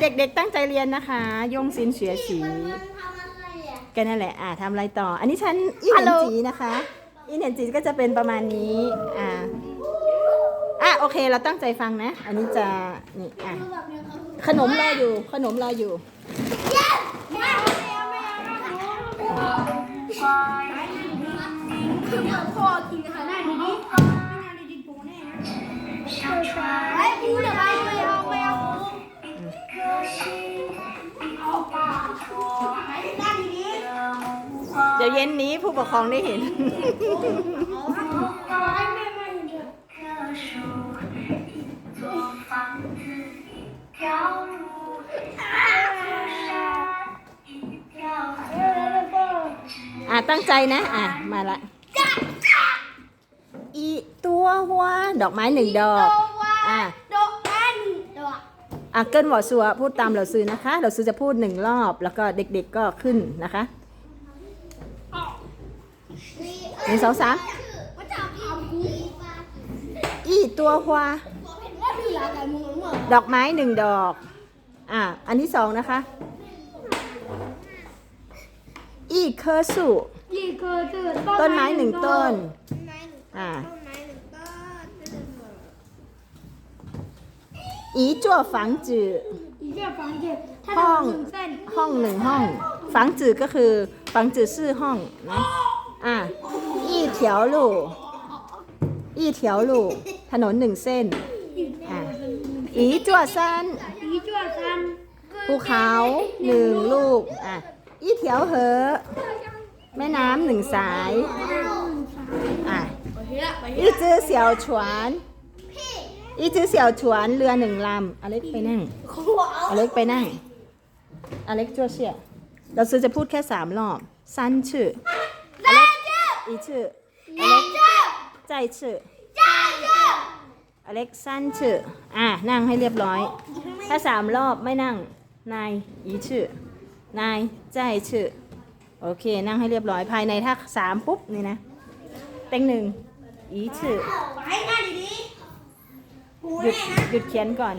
เด็กๆตั้งใจเรียนนะคะ ยงซินเฉียฉีมันทำอะไรอะกันนั่นแหละอ่าทำอะไรต่อ อันนี้ฉันอีเหนนจีนะคะ อีเหนนจีก็จะเป็นประมาณนี้อ่าอะโอเคเราตั้งใจฟังนะ อันนี้จะนี่อะดูแบบเนี้ยครับขนมรออยู่ขนมรออยู่ไม่เอาไม่เอาไม่เอาไม่เอาคือเหมือนพ่อกินนะคะได้ดีดิไม่ดีดิปูแน่นะ ยวเย็นนี้ผู้ปกครองได้เห็นเอาให้แม่มาเถอะอะตั้งใจนะ อะ มาละ อีตัวหัวดอกไม้หนึ่งดอก อะดอกแม่หนึ่งดอกอะเกินหวอซัวพูดตามเราซื้อนะคะ เราซื้อจะพูดหนึ่งรอบ แล้วก็เด็กๆก็ขึ้นนะคะ หนึ่งสองสามอีตัวหัวานดอกไม้หนึ่งดอก อะอันที่สองนะคะ อีเคอร์สุต้นไม้หนึ่งต้น อ่า อีจั่วฝังจืออีเจ้าฟังจ็บถ้าห้องห้องหนึ่งห้อง ฝังจือก็คือฝังจือชื่อห้องนะ อะอีเถียวลู่อีเถียวลู่ถนนหนึ่งเส้นอะอีจั่วซันอีจ้าซันภูเขาหนึ่งลูกอะอีเถียวเหอแม่น้ำหนึ่งสายอะอีจื้อเสี่ยวฉวนอีจื้อเสี่ยวฉวนเรือหนึ่งลำอเล็กไปนั่งอเล็กไปนั่งอเล็กจั่วเชี่ยเราซื้อจะพูดแค่สามรอบซันชื่ออเล็กอีชื่อ ชื่ออเล็กซันชื่อ อ่านั่งให้เรียบร้อย ถ้าสามรอบไม่นั่ง นายอีชื่อ นายใจชื่อ โอเค นั่งให้เรียบร้อย ภายในถ้าสามปุ๊บ นี่นะ เต็งหนึ่ง อีชื่อ หยุดหยุดเขียนก่อน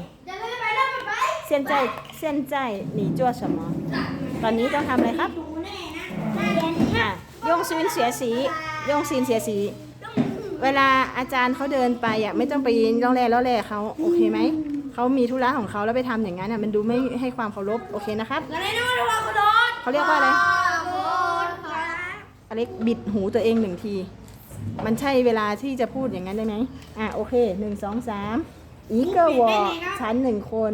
เส้นใจ เส้นใจ หนีจั่วสมอ ตอนนี้ต้องทำอะไรครับ อ่ยงซีนเสียสียงซีนเสียสี เวลาอาจารย์เขาเดินไปอะไม่ต้องไปร้องแร่ร้องแร่เขาโอเคไหมเขามีธุระของเขาแล้วไปทำอย่างนั้นอะมันดูไม่ให้ความเคารพโอเคนะครับแล้วในนู้นเรากระโดดเขาเรียกว่าอะไรโดดขาอเล็กบิดหูตัวเองหนึ่งที มันใช่เวลาที่จะพูดอย่างนั้นได้ไหมอะโอเคหนึ่งสองสามอีเกอร์วอร์ชั้นหนึ่งคน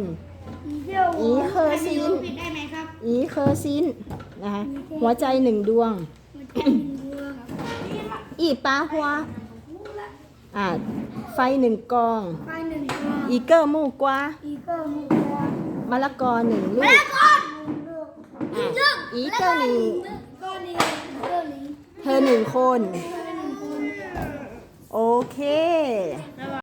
อีเที่ยวอีเคอร์ซินปิดได้ไหมครับอีเคอร์ซินนะคะหัวใจหนึ่งดวง อีปลาหัว อ่าไฟหนึ่งกองไปหนึ่งตัวอีเกอร์มูกวาอีเกอร์มูตัวมะละกอหนึ่งลูแม่กก่อนลูกอะอีเกอร์นี่ก็นี่ก็นี่เธอหนึ่งคนก็หนึ่งคน โอเค